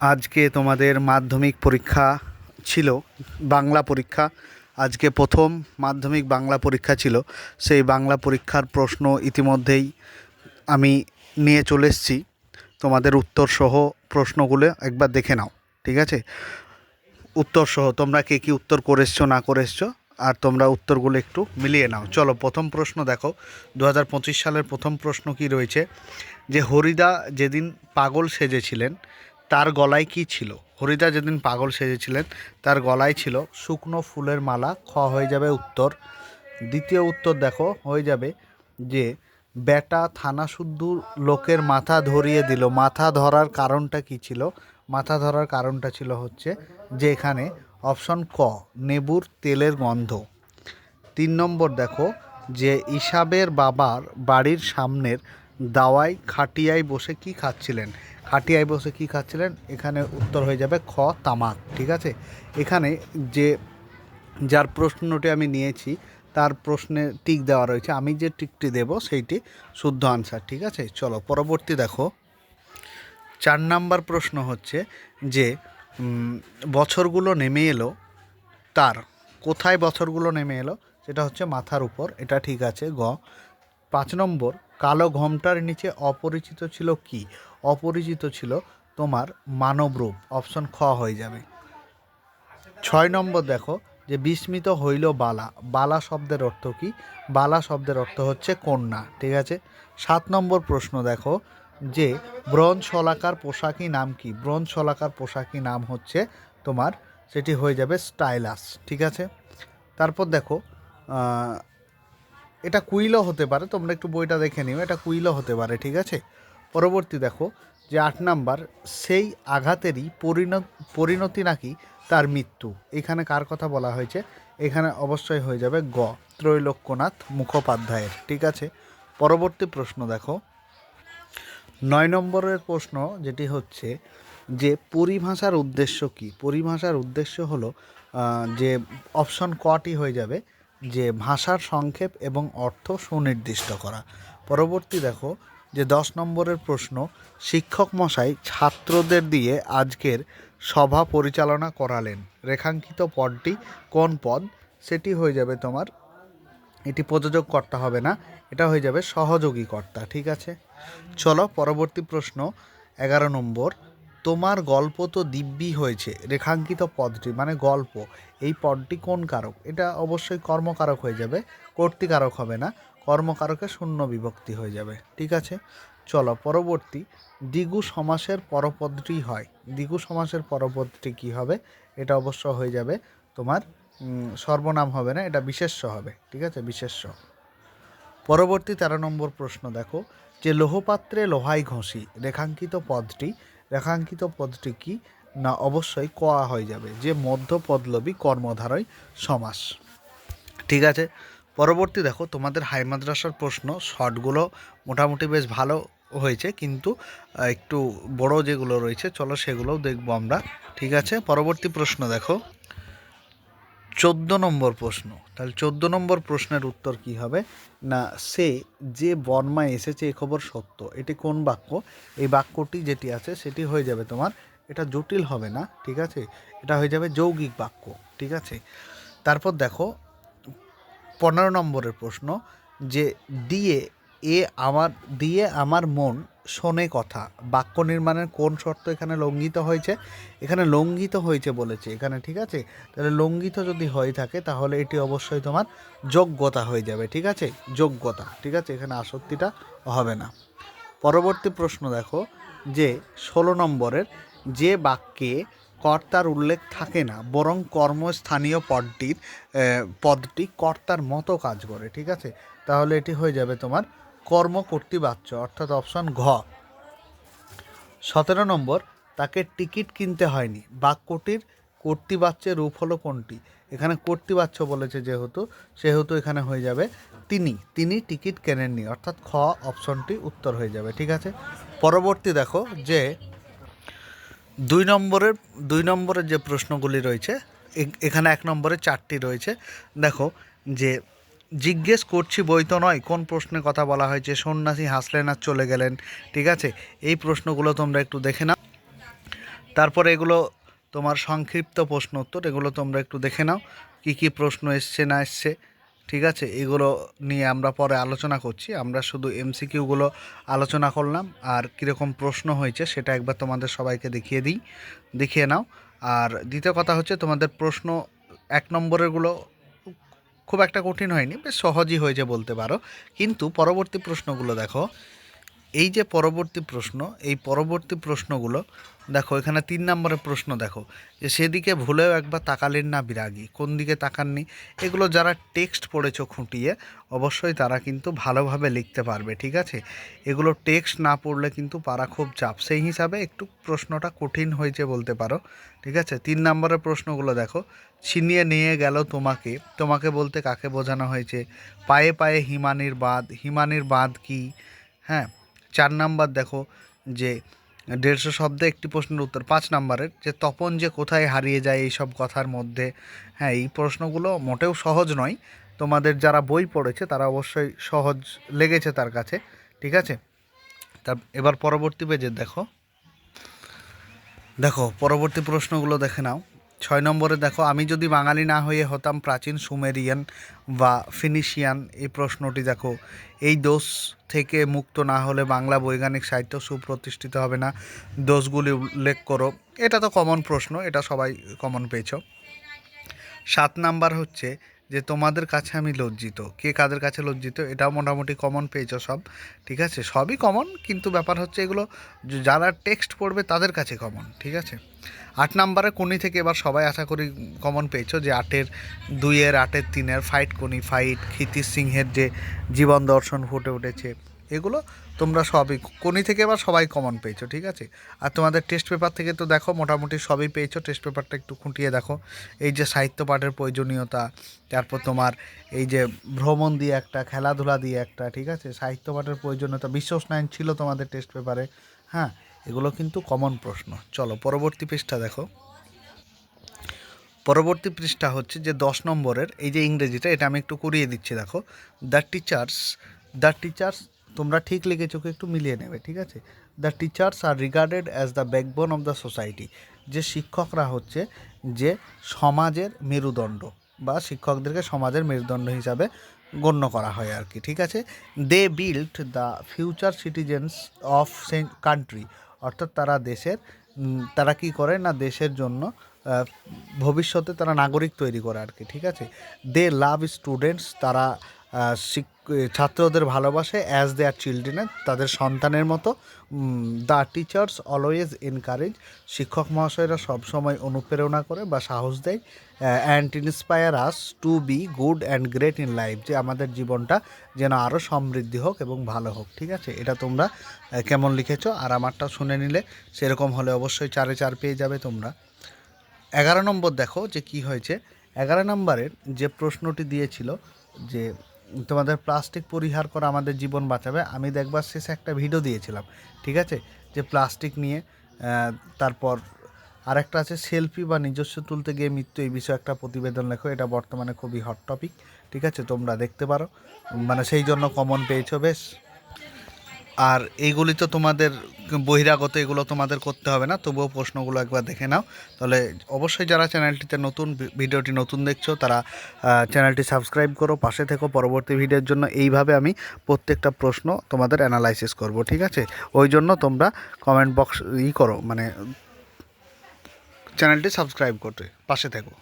আজকে তোমাদের মাধ্যমিক পরীক্ষা ছিল, বাংলা পরীক্ষা। আজকে প্রথম মাধ্যমিক বাংলা পরীক্ষা ছিল। সেই বাংলা পরীক্ষার প্রশ্ন ইতিমধ্যেই আমি নিয়ে চলে এসেছি। তোমাদের উত্তর সহ প্রশ্নগুলো একবার দেখে নাও, ঠিক আছে? উত্তর সহ তোমরা কে কী উত্তর করে না করে আর তোমরা উত্তরগুলো একটু মিলিয়ে নাও। চলো, প্রথম প্রশ্ন দেখো। দু হাজার পঁচিশ সালের প্রথম প্রশ্ন কি রয়েছে? যে হরিদা যেদিন পাগল সেজেছিলেন তার গলায় কি ছিল? হরিদা যেদিন পাগল সেজেছিলেন, তার গলায় ছিল, শুকনো ফুলের মালা, খ হয়ে যাবে উত্তর। দ্বিতীয় উত্তর দেখো, হয়ে যাবে যে, বেটা থানা শুদ্ধ লোকের মাথা ধরিয়ে দিল। মাথা ধরার কারণটা কি ছিল? মাথা ধরার কারণটা ছিল হচ্ছে যে, এখানে অপশন ক, নেবুর তেলের গন্ধ। তিন নম্বর দেখো যে ইসাবের বাবার বাড়ির সামনের দাওয়াই খাটিয়ায় বসে কি খাচ্ছিলেন? খাটিয়ায় বসে কি খাচ্ছিলেন? এখানে উত্তর হয়ে যাবে খ, তামাক, ঠিক আছে? এখানে যে, যার প্রশ্নটি আমি নিয়েছি, তার প্রশ্নে টিক দেওয়া রয়েছে। আমি যে টিকটি দেব, সেইটি শুদ্ধ আনসার ঠিক আছে? চলো, পরবর্তী দেখো। চার নাম্বার প্রশ্ন হচ্ছে যে বছরগুলো নেমে এলো, তার কোথায় বছরগুলো নেমে এলো? সেটা হচ্ছে মাথার উপর, এটা ঠিক আছে, গ। পাঁচ নম্বর, কালো ঘোমটার নিচে অপরিচিত ছিল কি? অপরিচিত ছিল তোমার মানবরূপ অপশন খ হয়ে যাবে। ছয় নম্বর দেখো যে বিস্মিত হইল বালা। বালা শব্দের অর্থ কি? বালা শব্দের অর্থ হচ্ছে কন্যা, ঠিক আছে? সাত নম্বর প্রশ্ন দেখো যে ব্রঞ্জ শলাকার পোশাকি নাম কি? ব্রঞ্জ শলাকার পোশাকি নাম হচ্ছে তোমার, সেটি হয়ে যাবে স্টাইলাস, ঠিক আছে? তারপর দেখো এটা কুইলও হতে পারে, তোমরা একটু বইটা দেখে নিও, এটা কুইলও হতে পারে, ঠিক আছে? পরবর্তী দেখো যে আট নাম্বার, সেই আঘাতেরই পরিণত পরিণতি নাকি তার মৃত্যু। এখানে কার কথা বলা হয়েছে? এখানে অবশ্যই হয়ে যাবে গ, ত্রৈলোক্যনাথ মুখোপাধ্যায়ের, ঠিক আছে? পরবর্তী প্রশ্ন দেখো। নয় নম্বরের প্রশ্ন যেটি হচ্ছে যে পরিভাষার উদ্দেশ্য কি? পরিভাষার উদ্দেশ্য হলো যে অপশন কটি হয়ে যাবে যে ভাষার সংক্ষেপ এবং অর্থ সুনির্দিষ্ট করা। পরবর্তী দেখো যে দশ নম্বরের প্রশ্ন, শিক্ষক মশাই ছাত্রদের দিয়ে আজকের সভা পরিচালনা করালেন। রেখাঙ্কিত পদটি কোন পদ? সেটি হয়ে যাবে তোমার, এটি প্রযোজক কর্তা হবে না, এটা হয়ে যাবে সহযোগী কর্তা ঠিক আছে? চলো পরবর্তী প্রশ্ন, এগারো নম্বর। তোমার গল্প তো দিব্যি হয়েছে, রেখাঙ্কিত পদটি মানে গল্প। এই পদটি কোন কারক? এটা অবশ্যই কর্মকারক হয়ে যাবে, কর্তিকারক হবে না, কর্মকারকে শূন্য বিভক্তি হয়ে যাবে, ঠিক আছে? চলো, পরবর্তী, দ্বিগু সমাসের পরপদটি হয়। দ্বিগু সমাসের পরপদটি কি হবে? এটা অবশ্য হয়ে যাবে তোমার সর্বনাম হবে না, এটা বিশেষ্য হবে, ঠিক আছে? বিশেষ্য। পরবর্তী তেরো নম্বর প্রশ্ন দেখো, যে লোহপাত্রে লোহাই ঘষি, রেখাঙ্কিত পদটি রেখাঙ্কিত পদটি কি? না, অবশ্যই কোয়া হয়ে যাবে, যে মধ্য পদলবী কর্মধারয় সমাস। ঠিক আছে, পরবর্তী দেখো, তোমাদের হাই মাদ্রাসার প্রশ্ন, শর্টগুলো মোটামুটি বেশ ভালো হয়েছে, কিন্তু একটু বড় যেগুলো রয়েছে, চলো সেগুলোও দেখব আমরা। ঠিক আছে, পরবর্তী প্রশ্ন দেখো। চোদ্দ নম্বর প্রশ্ন। তাহলে চোদ্দ নম্বর প্রশ্নের উত্তর কি হবে? না, সে যে বর্মায় এসেছে এ খবর সত্য। এটি কোন বাক্য? এই বাক্যটি যেটি আছে সেটি হয়ে যাবে তোমার, এটা জটিল হবে না, ঠিক আছে? এটা হয়ে যাবে যৌগিক বাক্য, ঠিক আছে? তারপর দেখো, পনেরো নম্বরের প্রশ্ন, যে দিয়ে এ আমার, দিয়ে আমার মন শোনে কথা। বাক্য নির্মাণের কোন শর্ত এখানে লঙ্ঘিত হয়েছে? এখানে লঙ্ঘিত হয়েছে বলেছে। এখানে ঠিক আছে? তাহলে লঙ্ঘিত যদি হয়ে থাকে, তাহলে এটি অবশ্যই তোমার যোগ্যতা হয়ে যাবে, ঠিক আছে? যোগ্যতা, ঠিক আছে? এখানে আসক্তিটা হবে না। পরবর্তী প্রশ্ন দেখো, যে ষোলো নম্বরের, যে বাক্যে কর্তার উল্লেখ থাকে না, বরং কর্মস্থানীয় পদটির পদটি কর্তার মতো কাজ করে, ঠিক আছে? তাহলে এটি হয়ে যাবে তোমার কর্মকর্তৃবাচ্য অর্থাৎ অপশন ঘ। সতেরো নম্বর, তাকে টিকিট কিনতে হয়নি। বাক্যটির কর্তৃবাচ্যের রূপ হলো কোনটি? এখানে কর্তৃবাচ্য বলেছে যেহেতু, সেহেতু এখানে হয়ে যাবে তিনি। তিনি টিকিট কেনেননি, অর্থাৎ খ অপশনটি উত্তর হয়ে যাবে, ঠিক আছে? পরবর্তী দেখো যে দুই নম্বরের দুই নম্বরের যে প্রশ্নগুলি রয়েছে এখানে এক নম্বরে চারটি রয়েছে। দেখো যে জিজ্ঞেস করছি বই তো নয়, কোন প্রশ্নের কথা বলা হয়েছে? সন্ন্যাসী হাসলেন আর চলে গেলেন। ঠিক আছে? এই প্রশ্নগুলো তোমরা একটু দেখে নাও। তারপরে এগুলো তোমার সংক্ষিপ্ত প্রশ্ন উত্তর, এগুলো তোমরা একটু দেখে নাও, কি কি প্রশ্ন এসছে না এসছে। ঠিক আছে? এগুলো নিয়ে আমরা পরে আলোচনা করছি। আমরা শুধু এমসিকিউগুলো আলোচনা করলাম, আর কীরকম প্রশ্ন হয়েছে সেটা একবার তোমাদের সবাইকে দেখিয়ে দিই, দেখিয়ে নাও। আর দ্বিতীয় কথা হচ্ছে তোমাদের প্রশ্ন এক নম্বরেরগুলো খুব একটা কঠিন হয়নি বেশ সহজই হয়েছে বলতে পারো। কিন্তু পরবর্তী প্রশ্নগুলো দেখো। এই যে পরবর্তী প্রশ্ন, এই পরবর্তী প্রশ্নগুলো, দেখো এখানে তিন নম্বরের প্রশ্ন দেখো, যে সেদিকে ভুলেও একবার তাকালেন না বিরাগী, কোন দিকে তাকাননি? এগুলো যারা টেক্সট পড়েছো খুঁটিয়ে, অবশ্যই তারা কিন্তু ভালোভাবে লিখতে পারবে, ঠিক আছে? এগুলো টেক্সট না পড়লে কিন্তু পারা খুব চাপ। সেই হিসাবে একটু প্রশ্নটা কঠিন হয়েছে বলতে পারো, ঠিক আছে? তিন নম্বরের প্রশ্নগুলো দেখো, ছিনিয়ে নিয়ে গেল তোমাকে তোমাকে বলতে কাকে বোঝানো হয়েছে? পায়ে পায়ে হিমানির বাঁধ হিমানির বাঁধ কি? হ্যাঁ চার নাম্বার দেখো যে দেড়শো শব্দে একটি প্রশ্নের উত্তর, পাঁচ নাম্বারের, যে তপন যে কোথায় হারিয়ে যায় এই সব কথার মধ্যে। হ্যাঁ এই প্রশ্নগুলো মোটেও সহজ নয়। তোমাদের যারা বই পড়েছে, তারা অবশ্যই সহজ লেগেছে তার কাছে, ঠিক আছে? তা এবার পরবর্তী পেজে দেখো। দেখো, পরবর্তী প্রশ্নগুলো দেখে নাও। ছয় নম্বরে দেখো, আমি যদি বাঙালি না হয়ে হতাম প্রাচীন সুমেরিয়ান বা ফিনিশিয়ান, এই প্রশ্নটি দেখো, এই দোষ থেকে মুক্ত না হলে বাংলা বৈজ্ঞানিক সাহিত্য সুপ্রতিষ্ঠিত হবে না। দোষগুলি উল্লেখ করো। এটা তো কমন প্রশ্ন, এটা সবাই কমন পেয়েছ। সাত নাম্বার হচ্ছে যে তোমাদের কাছে আমি লজ্জিত। কে কাদের কাছে লজ্জিত, এটাও মোটামুটি কমন পেয়েছ সব, ঠিক আছে? সবই কমন কিন্তু ব্যাপার হচ্ছে এগুলো যারা টেক্সট পড়বে তাদের কাছে কমন ঠিক আছে? আট নাম্বারে কোনি থেকে এবার সবাই আশা করি কমন পেয়েছ যে আটের দুইয়ের, আটের তিনের ফাইট কোনি ফাইট ক্ষিতির সিংহের যে জীবন দর্শন ফুটে উঠেছে। এগুলো তোমরা সবই কোনি থেকে এবার সবাই কমন পেয়েছ, ঠিক আছে? আর তোমাদের টেস্ট পেপার থেকে তো দেখো, মোটামুটি সবই পেয়েছ টেস্ট পেপারটা একটু খুঁটিয়ে দেখো। এই যে সাহিত্য পাঠের প্রয়োজনীয়তা, তারপর তোমার এই যে ভ্রমণ দিয়ে একটা, খেলাধুলা দিয়ে একটা, ঠিক আছে? সাহিত্য পাঠের প্রয়োজনীয়তা বিশ্ব স্নায়ন ছিল তোমাদের টেস্ট পেপারে হ্যাঁ? এগুলো কিন্তু কমন প্রশ্ন। চলো, পরবর্তী পৃষ্ঠা দেখো। পরবর্তী পৃষ্ঠা হচ্ছে যে দশ নম্বরের, এই যে ইংরেজিটা, এটা আমি একটু করিয়ে দিচ্ছি, দেখো। দ্য টিচার্স দ্য টিচার্স তোমরা ঠিক লিখেছো একটু মিলিয়ে নেবে, ঠিক আছে? The teachers are regarded as the backbone of the society যে শিক্ষকরা হচ্ছে যে সমাজের মেরুদণ্ড বা শিক্ষকদেরকে সমাজের মেরুদণ্ড হিসাবে গণ্য করা হয় আর কি, ঠিক আছে? They build the future citizens of country অর্থাৎ তারা দেশের তারা কি করে না দেশের জন্য ভবিষ্যতে তারা নাগরিক তৈরি করে আর কি, ঠিক আছে? দে লাভ স্টুডেন্টস তারা ছাত্রদের ভালোবাসে অ্যাজ দে আর চিলড্রেনের তাদের সন্তানের মতো। দ্য টিচার্স অলওয়েজ এনকারেজ শিক্ষক মহাশয়রা সবসময় অনুপ্রেরণা করে বা সাহস দেয় and inspire us to be good and great in life যে আমাদের জীবনটা যেন আরও সমৃদ্ধি হোক এবং ভালো হোক, ঠিক আছে? এটা তোমরা কেমন লিখেছ? আর আমারটা শুনে নিলে সেরকম হলে অবশ্যই চারে চার পেয়ে যাবে তোমরা। এগারো নম্বর দেখো যে কি হয়েছে। এগারো নম্বরের যে প্রশ্নটি দিয়েছিল যে তোমাদের প্লাস্টিক পরিহার করা আমাদের জীবন বাঁচাবে। আমি দেখবার শেষে একটা ভিডিও দিয়েছিলাম, ঠিক আছে? যে প্লাস্টিক নিয়ে তারপর আরেকটা আছে সেলফি বা নিজস্ব তুলতে গিয়ে মৃত্যু, এই বিষয়ে একটা প্রতিবেদন লেখো, এটা বর্তমানে খুবই হট টপিক ঠিক আছে? তোমরা দেখতে পারো মানে সেই জন্য কমন পেয়েছ, বেশ। আর এইগুলি তো তোমাদের বহিরাগত, এগুলো তোমাদের করতে হবে না, তবুও প্রশ্নগুলো একবার দেখে নাও। তাহলে অবশ্যই যারা চ্যানেলটিতে নতুন ভিডিওটি নতুন দেখছ, তারা চ্যানেলটি সাবস্ক্রাইব করো, পাশে থেকো। পরবর্তী ভিডিওর জন্য এইভাবে আমি প্রত্যেকটা প্রশ্ন তোমাদের অ্যানালাইসিস করব, ঠিক আছে? ওই জন্য তোমরা কমেন্ট বক্স, ই করো মানে চ্যানেলটি সাবস্ক্রাইব করতে, পাশে থেকো।